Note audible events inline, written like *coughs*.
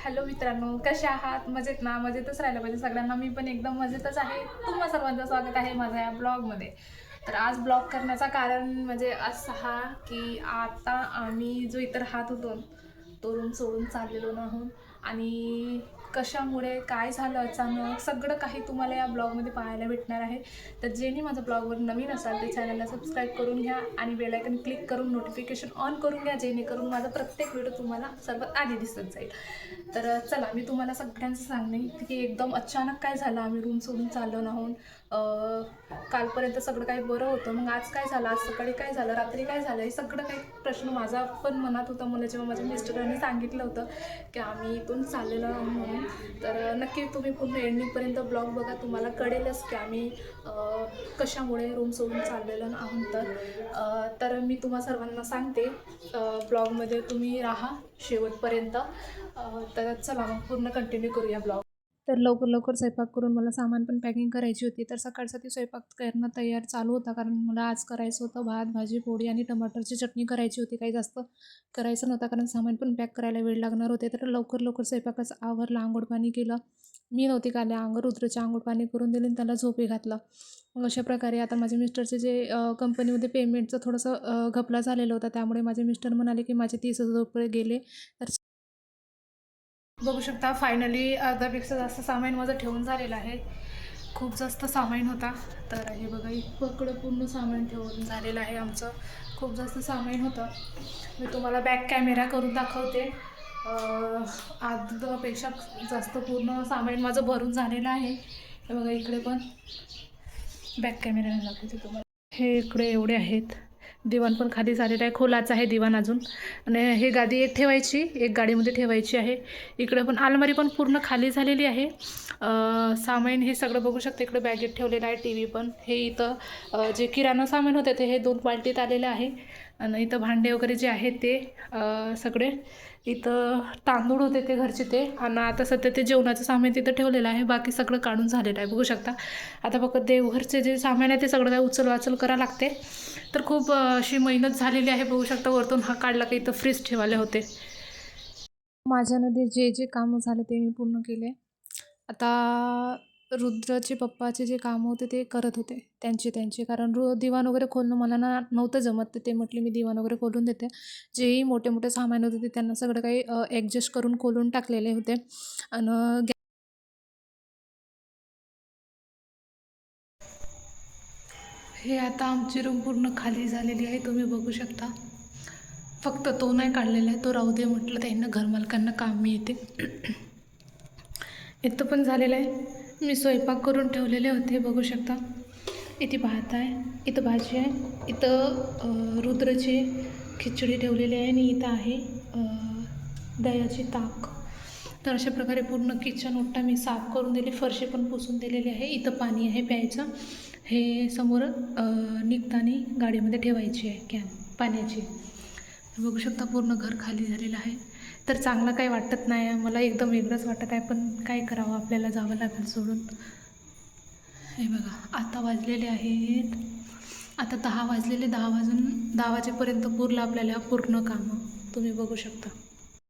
Hello मित्रांनो कसे आहात? मजेत ना? मजेतच राहिलं पाहिजे सगळ्यांना. मी पण एकदम मजेतच आहे. तुम्हा सर्वांचं स्वागत आहे माझ्या या ब्लॉगमध्ये. तर आज ब्लॉग करण्याचं कारण म्हणजे असं हा की आता आम्ही जो इतर हात होतो तो रूम सोडून चाललेलो नाहून आणि कशामुळे काय झालं अचानक सगळं काही तुम्हाला या ब्लॉगमध्ये पाहायला भेटणार आहे. तर जेणे माझं ब्लॉगवर नवीन असाल ते चॅनलला सबस्क्राईब करून घ्या आणि बेलायकन क्लिक करून नोटिफिकेशन ऑन करून घ्या जेणेकरून माझा प्रत्येक व्हिडिओ तुम्हाला सर्वात आधी दिसत जाईल. तर चला मी तुम्हाला सगळ्यांचं सांगणे की एकदम अचानक काय झालं आम्ही रूम सोडून चाललो नाहून. कालपर्यंत सगळं काही बरं होतं मग आज काय झालं आज सकाळी काय झालं रात्री काय झालं हे सगळं काही प्रश्न माझा पण मनात होता. मला जेव्हा माझ्या मिस्टरांनी सांगितलं होतं की आम्ही इथून चाललेलं आहोत म्हणून तर नक्की तुम्ही पूर्ण एंडिंगपर्यंत ब्लॉग बघा. तुम्हाला कळेलच की आम्ही कशामुळे रूम सोडून चाललेलो आहोत. तर तर मी तुम्हा सर्वांना सांगते ब्लॉगमध्ये तुम्ही राहा शेवटपर्यंत. तर चला मग पूर्ण कंटिन्यू करूया ब्लॉग. तर लवकर लवकर स्वयंपाक करून मला सामान पण पॅकिंग करायची होती. तर सकाळसाठी स्वयंपाक करणं तयार चालू होता. कारण मला आज करायचं होतं भात भाजी पोळी आणि टमाटरची चटणी करायची होती. काही जास्त करायचं नव्हतं कारण सामान पण पॅक करायला वेळ लागणार होते. तर लवकर लवकर स्वयंपाकाचं आवरलं आंघोळ पाणी केलं. मी नव्हती काले अंग रुद्रचे आंघोळ पाणी करून दिले आणि त्याला झोपी घातलं. मग अशा प्रकारे आता माझे मिस्टरचे जे कंपनीमध्ये पेमेंटचं थोडंसं घपला झालेलं होता. त्यामुळे माझे मिस्टर म्हणाले की माझे तीस हजार रुपये गेले. तर बघू शकता फायनली अर्ध्यापेक्षा जास्त सामान माझं ठेवून झालेलं आहे. खूप जास्त सामान होता. तर हे बघा इकडं पूर्ण सामान ठेवून झालेलं आहे आमचं. खूप जास्त सामान होतं. मी तुम्हाला बॅक कॅमेरा करून दाखवते. अं, अर्ध्यापेक्षा जास्त पूर्ण सामान माझं भरून झालेलं आहे. हे बघा इकडे पण. बॅक कॅमेऱ्याने दाखवते तुम्हाला. हे इकडे एवढे आहेत. दिवाण पण खाली झालेलं आहे. खोलाचं आहे दिवाण अजून. आणि हे गादी एक ठेवायची एक गाडीमध्ये ठेवायची आहे. इकडं पण अलमारी पण पूर्ण खाली झालेली आहे. सामान हे सगळं बघू शकते इकडं बॅगेत ठेवलेलं आहे टी व्ही पण. हे इथं जे किराणा सामान होते ते हे दोन क्वालिटीत आलेलं आहे. आणि इथं भांडे वगैरे जे आहेत ते सगळे इथं तांदूळ होते ते घरचे ते. आणि आता सध्या ते जेवणाचं सामान तिथं ठेवलेलं आहे. बाकी सगळं काढून झालेलं आहे. बघू शकता. आता फक्त देवघरचे जे सामान आहे ते सगळं काय उचल वाचल करा लागते. तर खूप अशी मेहनत झालेली आहे. बघू शकता वरतून हा काढला की इथं फ्रीज ठेवाले होते. माझ्यामध्ये जे जे कामं झाले ते मी पूर्ण केले. आता रुद्रचे पप्पाचे जे काम होते ते करत होते. त्यांचे त्यांचे. कारण रु दिवाण वगैरे खोलणं मला ना नव्हतं जमत. ते म्हटले मी दिवाण वगैरे खोलून देते. जेही मोठे मोठे सामान होते ते त्यांना सगळं काही ॲडजस्ट करून खोलून टाकलेले होते. आणि गॅ- हे आता आमची रूम पूर्ण खाली झालेली आहे. तुम्ही बघू शकता. फक्त तो नाही काढलेला आहे. तो राहू दे म्हटलं. त्यांना घरमालकांना काम येते. *coughs* इथं पण झालेलं आहे. मी स्वयंपाक करून ठेवलेले होते बघू शकता. इथे भात आहे इथं भाजी आहे इथं रुद्रची खिचडी ठेवलेली आहे आणि इथं आहे दह्याची ताक. तर अशा प्रकारे पूर्ण किचन ओट्टा मी साफ करून दिली फरशी पण पुसून दिलेली आहे इथं पाणी आहे प्यायचं. हे समोर निघताना गाडीमध्ये ठेवायची आहे कॅन पाण्याची. बघू शकता पूर्ण घर खाली झालेलं आहे. तर चांगलं काही वाटत नाही. मला एकदम वेगळंच वाटत आहे पण काय करावं? आपल्याला जावं लागेल सोडून. हे बघा आता वाजलेले आहेत. आता दहा वाजलेले दहा वाजून दहा वाजेपर्यंत पुरलं आपल्याला पूर्ण कामं. तुम्ही बघू शकता.